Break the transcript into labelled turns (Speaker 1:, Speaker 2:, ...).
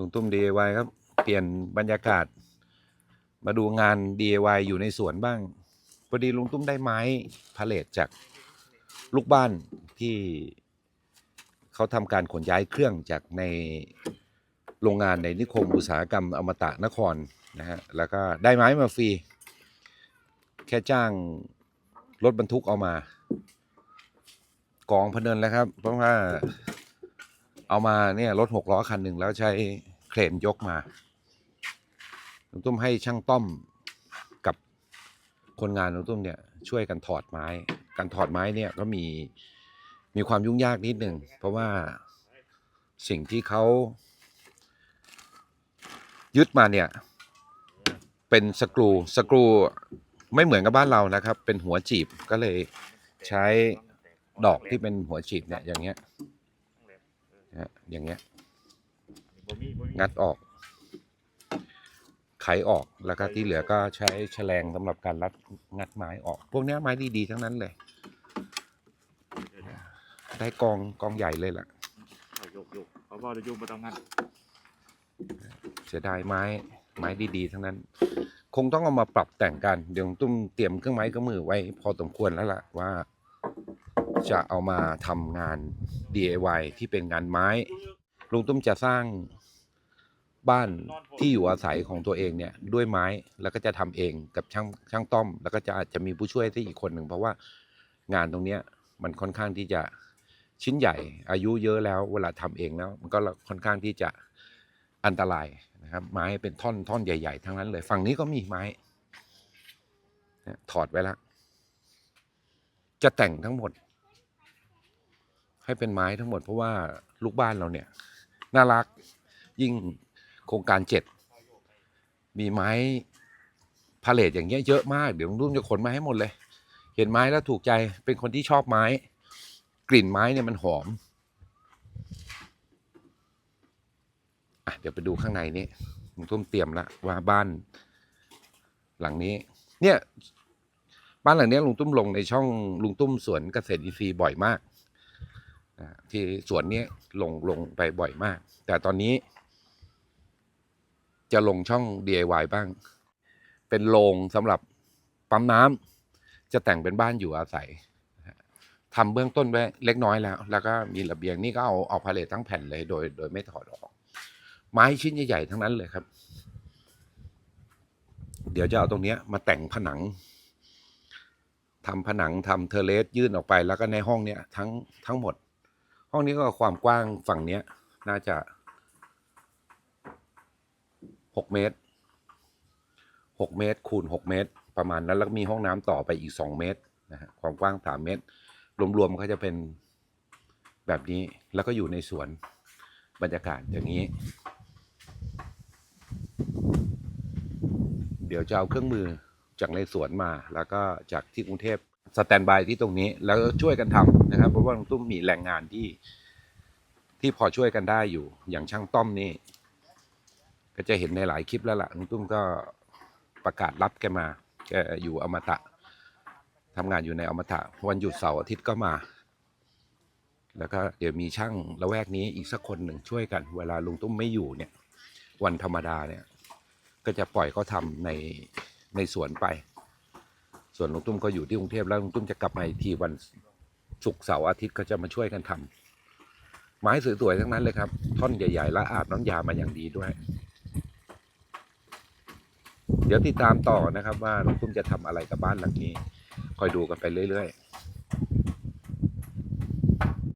Speaker 1: ลุงตุ้ม DIY ครับ เปลี่ยนบรรยากาศ มาดูงาน DIY อยู่ในสวนบ้างพอดีลุงตุ้มได้ไม้พาเลทจากลูกบ้านที่เขาทำการขนย้ายเครื่องจากในโรงงานในนิคมอุตสาหกรรมอมตะนครนะฮะแล้วก็ได้ไม้มาฟรี แค่จ้างรถบรรทุกเอามา กองพเนินแล้วครับ เพราะว่าเอามาเนี่ยรถหกล้อคันหนึ่งแล้วใช้ เครนยกมาลุงตุ้มให้ช่างต้อมกับคนงานลุงตุ้มเนี่ยช่วยกันถอดไม้ การถอดไม้เนี่ยก็มีมีความยุ่งยากนิดหนึ่งเพราะว่าสิ่งที่เขายึดมาเนี่ยเป็นสกรูสกรูไม่เหมือนกับบ้านเรานะครับ เป็นหัวจีบก็เลยใช้ดอกที่เป็นหัวจีบเนี่ยอย่างเงี้ยอย่างเงี้ย งัดออก ไขออกแล้วก็ที่เหลือก็ใช้แฉลงสำหรับการรัดงัดไม้ออก พวกเนี้ยไม้ดีๆทั้งนั้นเลย ได้กองกองใหญ่เลยล่ะ
Speaker 2: ยกยกเพราะว่าจะยกมาต้องงัน
Speaker 1: เสียดายไม้ไม้ดีๆทั้งนั้น คงต้องเอามาปรับแต่งกัน เดี๋ยวตุ้มเตรียมเครื่องไม้เครื่องมือไว้ พอสมควรแล้วล่ะว่าจะเอามาทำงาน DIY ที่เป็นงานไม้ ลุงตุ้มจะสร้าง บ้านที่อยู่อาศัยของตัวเองเนี่ยด้วยไม้แล้วก็จะทำเองกับช่างช่างต้อม แล้วก็จะอาจจะมีผู้ช่วยที่อีกคนหนึ่งเพราะว่างานตรงเนี้ยมันค่อนข้างที่จะชิ้นใหญ่ อายุเยอะแล้วเวลาทำเองแล้ว มันก็ค่อนข้างที่จะอันตรายนะครับ ไม้เป็นท่อนท่อนใหญ่ ๆ ทั้งนั้นเลยฝั่งนี้ก็มีไม้ถอดไว้แล้วจะแต่งทั้งหมด ให้เป็นไม้ทั้งหมด เพราะว่าลูกบ้านเราเนี่ย น่ารักยิ่ง โครงการเจ็ดมีไม้พาเลทอย่างเงี้ยเยอะมาก เดี๋ยวลุงรุ่มจะขนมาให้หมดเลย เห็นไม้แล้วถูกใจเป็นคนที่ชอบไม้ กลิ่นไม้เนี่ยมันหอมอะเดี๋ยวไปดูข้างในนี้ลุงตุ้มเตรียมละว่าบ้าน หลังนี้ เนี่ย บ้านหลังนี้ลุงตุ้มลงในช่องลุงตุ้มสวนเกษตรอินทรีย์บ่อยมากอ่าที่สวนนี้ลงลงไปบ่อยมาก แต่ตอนนี้ จะลงช่อง DIY บ้าง เป็นโรงสำหรับปั๊มน้ำจะแต่งเป็นบ้านอยู่อาศัยทำเบื้องต้นไว้เล็กน้อยแล้ว แล้วก็มีระเบียงนี่ก็เอาเอาพาเลททั้งแผ่นเลยโดย โดยไม่ถอดออก ไม้ชิ้นใหญ่ๆทั้งนั้นเลยครับ เดี๋ยวจะเอาตรงนี้มาแต่งผนังทำผนังทำเทเลสยื่นออกไปแล้วก็ในห้องเนี้ยทั้งทั้งหมด ห้องนี้ก็ความกว้างฝั่งเนี้ยน่าจะ กเมตรหกเมตร คูณหกเมตร ประมาณนั้น แล้วมีห้องน้ำต่อไปอีกสองเมตรนะฮะความกว้างสามเมตร รวมๆก็จะเป็นแบบนี้แล้วก็อยู่ในสวนบรรยากาศอย่างนี้ เดี๋ยวจะเอาเครื่องมือจากในสวนมา แล้วก็จากที่กรุงเทพสแตนบายที่ตรงนี้ แล้วช่วยกันทำนะครับ เพราะว่าตุ้มมีแรงงานที่ที่พอช่วยกันได้อยู่อย่างช่างต้อมนี่ ก็จะเห็นในหลายคลิปแล้วล่ะลุงตุ้มก็ประกาศรับแกมา แกอยู่อมตะทำงานอยู่ในอมตะ วันหยุดเสาร์อาทิตย์ก็มา แล้วก็เดี๋ยวมีช่างละแวกนี้อีกสักคนหนึ่งช่วยกัน เวลาลุงตุ้มไม่อยู่เนี่ย วันธรรมดาเนี่ย ก็จะปล่อยเขาทำในในสวนไป ส่วนลุงตุ้มก็อยู่ที่กรุงเทพแล้วลุงตุ้มจะกลับมาอีกทีวันศุกร์เสาร์อาทิตย์ก็จะมาช่วยกันทำไม้สวยๆทั้งนั้นเลยครับ ท่อนใหญ่ๆและอาบน้ำยามาอย่างดีด้วย เดี๋ยวติดตามต่อนะครับ ว่าลุงตุ้มจะทำอะไรกับบ้านหลังนี้ คอยดูกันไปเรื่อย ๆ